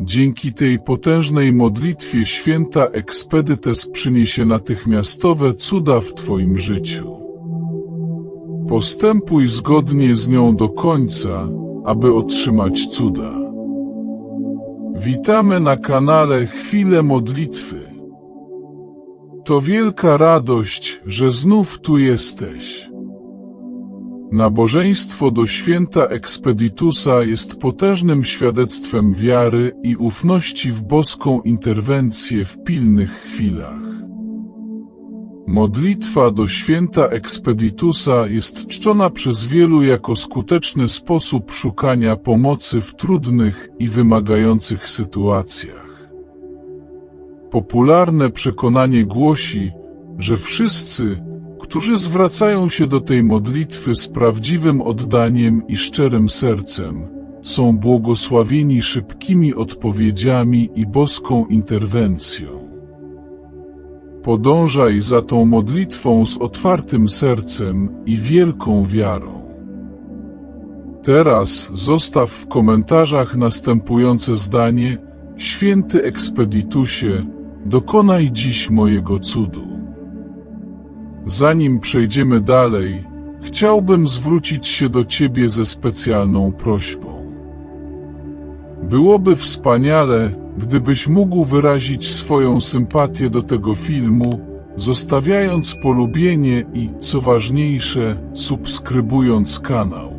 Dzięki tej potężnej modlitwie święta Ekspedytes przyniesie natychmiastowe cuda w Twoim życiu. Postępuj zgodnie z nią do końca, aby otrzymać cuda. Witamy na kanale Chwile Modlitwy. To wielka radość, że znów tu jesteś. Nabożeństwo do święta Ekspeditusa jest potężnym świadectwem wiary i ufności w boską interwencję w pilnych chwilach. Modlitwa do święta Ekspeditusa jest czczona przez wielu jako skuteczny sposób szukania pomocy w trudnych i wymagających sytuacjach. Popularne przekonanie głosi, że wszyscy, którzy zwracają się do tej modlitwy z prawdziwym oddaniem i szczerym sercem, są błogosławieni szybkimi odpowiedziami i boską interwencją. Podążaj za tą modlitwą z otwartym sercem i wielką wiarą. Teraz zostaw w komentarzach następujące zdanie: Święty Ekspeditusie, dokonaj dziś mojego cudu. Zanim przejdziemy dalej, chciałbym zwrócić się do Ciebie ze specjalną prośbą. Byłoby wspaniale, gdybyś mógł wyrazić swoją sympatię do tego filmu, zostawiając polubienie i, co ważniejsze, subskrybując kanał.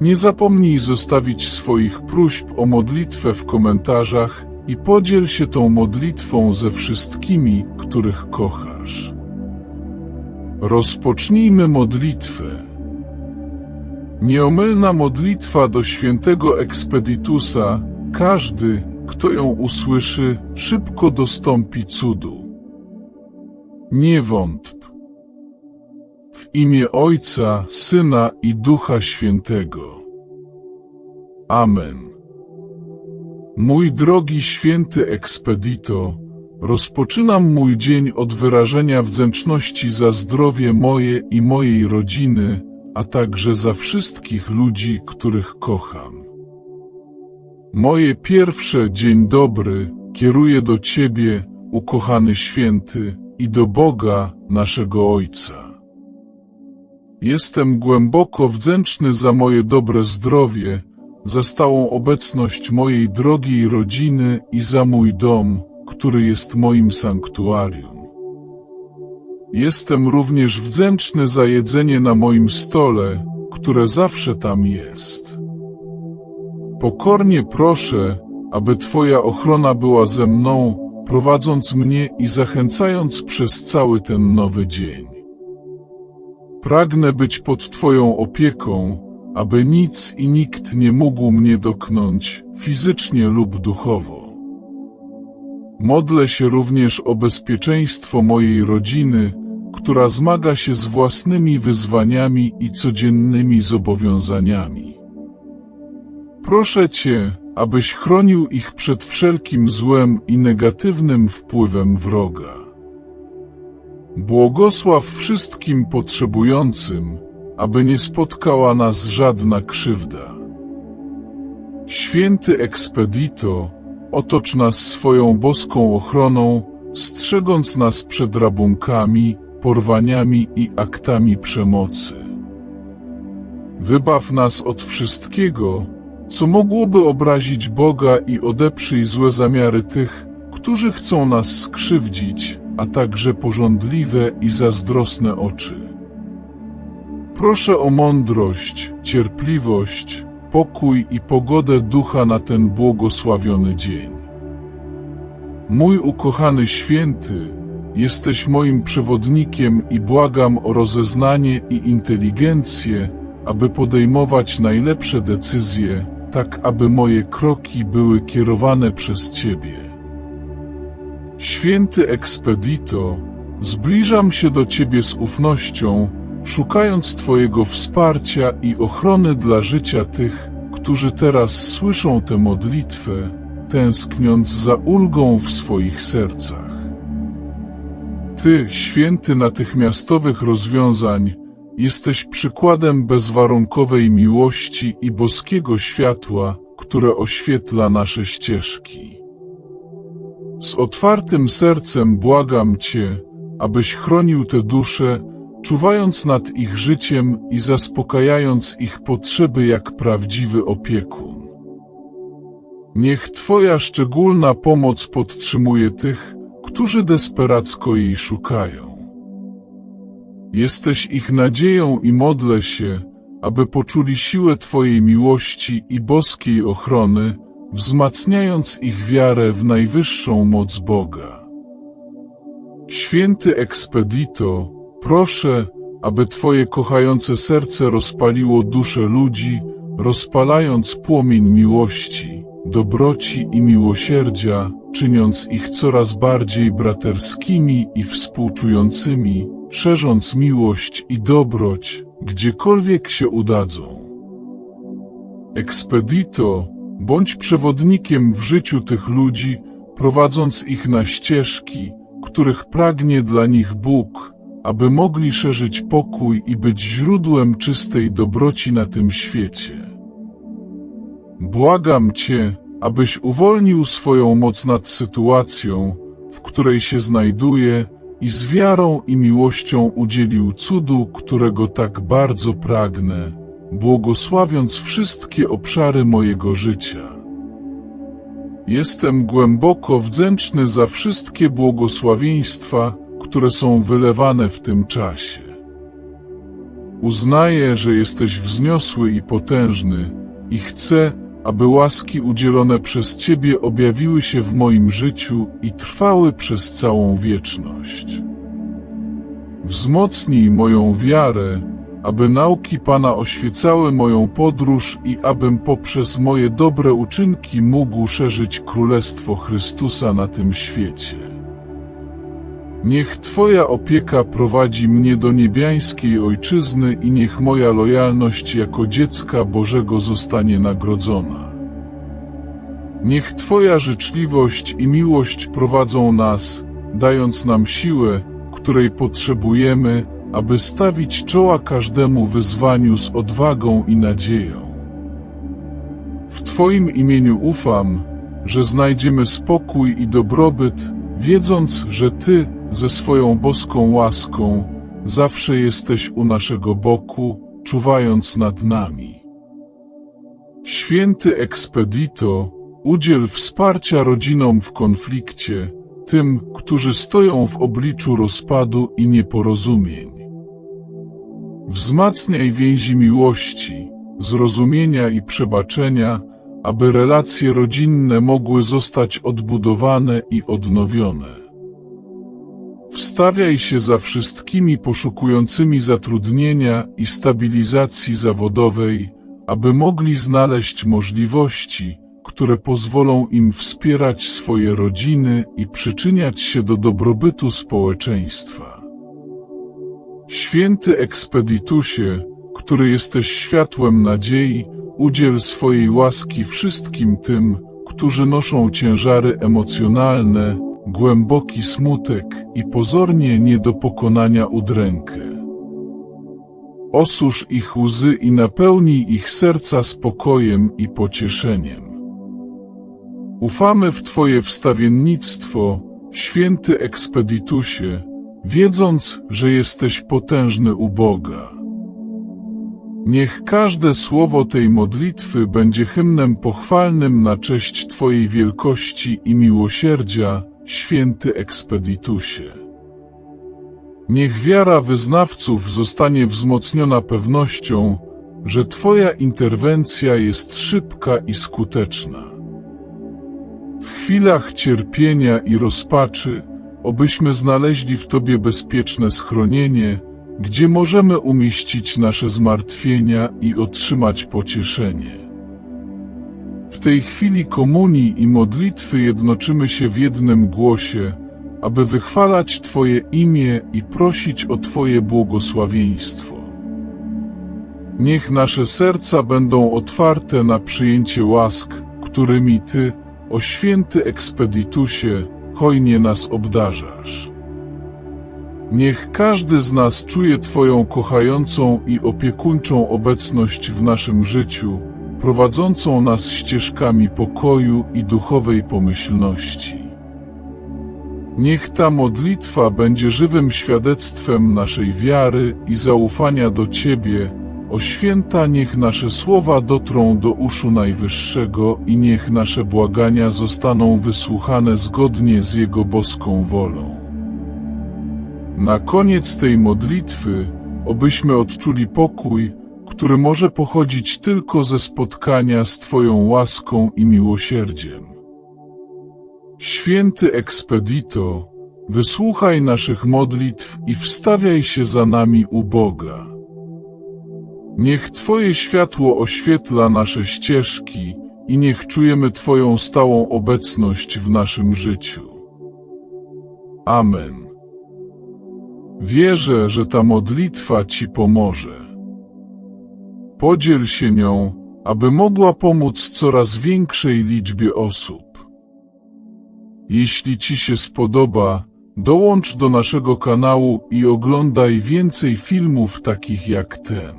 Nie zapomnij zostawić swoich próśb o modlitwę w komentarzach i podziel się tą modlitwą ze wszystkimi, których kochasz. Rozpocznijmy modlitwę. Nieomylna modlitwa do świętego Ekspeditusa, każdy, kto ją usłyszy, szybko dostąpi cudu. Nie wątp. W imię Ojca, Syna i Ducha Świętego. Amen. Mój drogi święty Ekspedito, rozpoczynam mój dzień od wyrażenia wdzięczności za zdrowie moje i mojej rodziny, a także za wszystkich ludzi, których kocham. Moje pierwsze dzień dobry kieruję do Ciebie, ukochany święty, i do Boga, naszego Ojca. Jestem głęboko wdzięczny za moje dobre zdrowie, za stałą obecność mojej drogiej rodziny i za mój dom, który jest moim sanktuarium. Jestem również wdzięczny za jedzenie na moim stole, które zawsze tam jest. Pokornie proszę, aby Twoja ochrona była ze mną, prowadząc mnie i zachęcając przez cały ten nowy dzień. Pragnę być pod Twoją opieką, aby nic i nikt nie mógł mnie dotknąć, fizycznie lub duchowo. Modlę się również o bezpieczeństwo mojej rodziny, która zmaga się z własnymi wyzwaniami i codziennymi zobowiązaniami. Proszę Cię, abyś chronił ich przed wszelkim złem i negatywnym wpływem wroga. Błogosław wszystkim potrzebującym, aby nie spotkała nas żadna krzywda. Święty Ekspedito, otocz nas swoją boską ochroną, strzegąc nas przed rabunkami, porwaniami i aktami przemocy. Wybaw nas od wszystkiego, co mogłoby obrazić Boga i odeprzyj złe zamiary tych, którzy chcą nas skrzywdzić, a także pożądliwe i zazdrosne oczy. Proszę o mądrość, cierpliwość, pokój i pogodę ducha na ten błogosławiony dzień. Mój ukochany święty, jesteś moim przewodnikiem i błagam o rozeznanie i inteligencję, aby podejmować najlepsze decyzje, tak aby moje kroki były kierowane przez Ciebie. Święty Ekspedito, zbliżam się do Ciebie z ufnością, szukając Twojego wsparcia i ochrony dla życia tych, którzy teraz słyszą tę modlitwę, tęskniąc za ulgą w swoich sercach. Ty, święty natychmiastowych rozwiązań, jesteś przykładem bezwarunkowej miłości i boskiego światła, które oświetla nasze ścieżki. Z otwartym sercem błagam Cię, abyś chronił te dusze, czuwając nad ich życiem i zaspokajając ich potrzeby jak prawdziwy opiekun. Niech Twoja szczególna pomoc podtrzymuje tych, którzy desperacko jej szukają. Jesteś ich nadzieją i modlę się, aby poczuli siłę Twojej miłości i boskiej ochrony, wzmacniając ich wiarę w najwyższą moc Boga. Święty Ekspedito, proszę, aby Twoje kochające serce rozpaliło duszę ludzi, rozpalając płomień miłości, dobroci i miłosierdzia, czyniąc ich coraz bardziej braterskimi i współczującymi, szerząc miłość i dobroć, gdziekolwiek się udadzą. Ekspedito, bądź przewodnikiem w życiu tych ludzi, prowadząc ich na ścieżki, których pragnie dla nich Bóg, aby mogli szerzyć pokój i być źródłem czystej dobroci na tym świecie. Błagam Cię, abyś uwolnił swoją moc nad sytuacją, w której się znajduje, i z wiarą i miłością udzielił cudu, którego tak bardzo pragnę, błogosławiąc wszystkie obszary mojego życia. Jestem głęboko wdzięczny za wszystkie błogosławieństwa, które są wylewane w tym czasie. Uznaję, że jesteś wzniosły i potężny i chcę, aby łaski udzielone przez Ciebie objawiły się w moim życiu i trwały przez całą wieczność. Wzmocnij moją wiarę, aby nauki Pana oświecały moją podróż i abym poprzez moje dobre uczynki mógł szerzyć Królestwo Chrystusa na tym świecie. Niech Twoja opieka prowadzi mnie do niebiańskiej Ojczyzny i niech moja lojalność jako dziecka Bożego zostanie nagrodzona. Niech Twoja życzliwość i miłość prowadzą nas, dając nam siłę, której potrzebujemy, aby stawić czoła każdemu wyzwaniu z odwagą i nadzieją. W Twoim imieniu ufam, że znajdziemy spokój i dobrobyt, wiedząc, że Ty, ze swoją boską łaską, zawsze jesteś u naszego boku, czuwając nad nami. Święty Ekspedito, udziel wsparcia rodzinom w konflikcie, tym, którzy stoją w obliczu rozpadu i nieporozumień. Wzmacniaj więzi miłości, zrozumienia i przebaczenia, aby relacje rodzinne mogły zostać odbudowane i odnowione. Wstawiaj się za wszystkimi poszukującymi zatrudnienia i stabilizacji zawodowej, aby mogli znaleźć możliwości, które pozwolą im wspierać swoje rodziny i przyczyniać się do dobrobytu społeczeństwa. Święty Ekspeditusie, który jesteś światłem nadziei, udziel swojej łaski wszystkim tym, którzy noszą ciężary emocjonalne, głęboki smutek i pozornie nie do pokonania udrękę. Osusz ich łzy i napełnij ich serca spokojem i pocieszeniem. Ufamy w Twoje wstawiennictwo, święty ekspeditusie, wiedząc, że jesteś potężny u Boga. Niech każde słowo tej modlitwy będzie hymnem pochwalnym na cześć Twojej wielkości i miłosierdzia, święty ekspeditusie. Niech wiara wyznawców zostanie wzmocniona pewnością, że Twoja interwencja jest szybka i skuteczna. W chwilach cierpienia i rozpaczy, obyśmy znaleźli w Tobie bezpieczne schronienie, gdzie możemy umieścić nasze zmartwienia i otrzymać pocieszenie. W tej chwili komunii i modlitwy jednoczymy się w jednym głosie, aby wychwalać Twoje imię i prosić o Twoje błogosławieństwo. Niech nasze serca będą otwarte na przyjęcie łask, którymi Ty, o święty ekspeditusie, hojnie nas obdarzasz. Niech każdy z nas czuje Twoją kochającą i opiekuńczą obecność w naszym życiu, prowadzącą nas ścieżkami pokoju i duchowej pomyślności. Niech ta modlitwa będzie żywym świadectwem naszej wiary i zaufania do Ciebie, o święta niech nasze słowa dotrą do uszu Najwyższego i niech nasze błagania zostaną wysłuchane zgodnie z Jego boską wolą. Na koniec tej modlitwy, obyśmy odczuli pokój, który może pochodzić tylko ze spotkania z Twoją łaską i miłosierdziem. Święty Ekspedito, wysłuchaj naszych modlitw i wstawiaj się za nami u Boga. Niech Twoje światło oświetla nasze ścieżki i niech czujemy Twoją stałą obecność w naszym życiu. Amen. Wierzę, że ta modlitwa Ci pomoże. Podziel się nią, aby mogła pomóc coraz większej liczbie osób. Jeśli Ci się spodoba, dołącz do naszego kanału i oglądaj więcej filmów takich jak ten.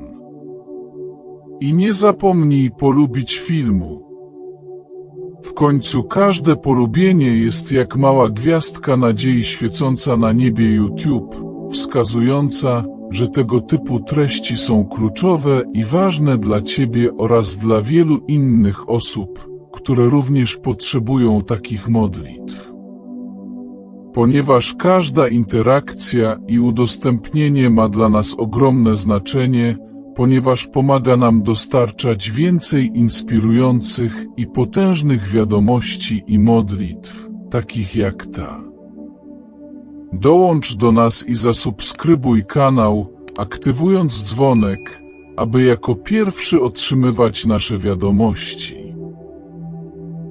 I nie zapomnij polubić filmu. W końcu każde polubienie jest jak mała gwiazdka nadziei świecąca na niebie YouTube, wskazująca, że tego typu treści są kluczowe i ważne dla Ciebie oraz dla wielu innych osób, które również potrzebują takich modlitw. Ponieważ każda interakcja i udostępnienie ma dla nas ogromne znaczenie, ponieważ pomaga nam dostarczać więcej inspirujących i potężnych wiadomości i modlitw, takich jak ta. Dołącz do nas i zasubskrybuj kanał, aktywując dzwonek, aby jako pierwszy otrzymywać nasze wiadomości.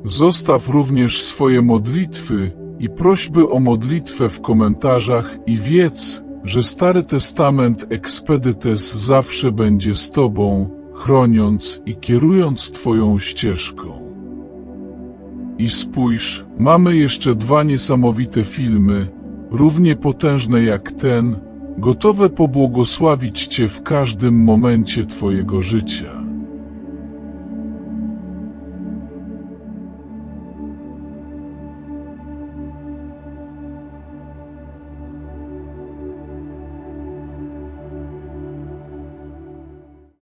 Zostaw również swoje modlitwy i prośby o modlitwę w komentarzach i wiedz, że Stary Testament Ekspedytes zawsze będzie z Tobą, chroniąc i kierując Twoją ścieżką. I spójrz, mamy jeszcze dwa niesamowite filmy, równie potężne jak ten, gotowe pobłogosławić Cię w każdym momencie Twojego życia.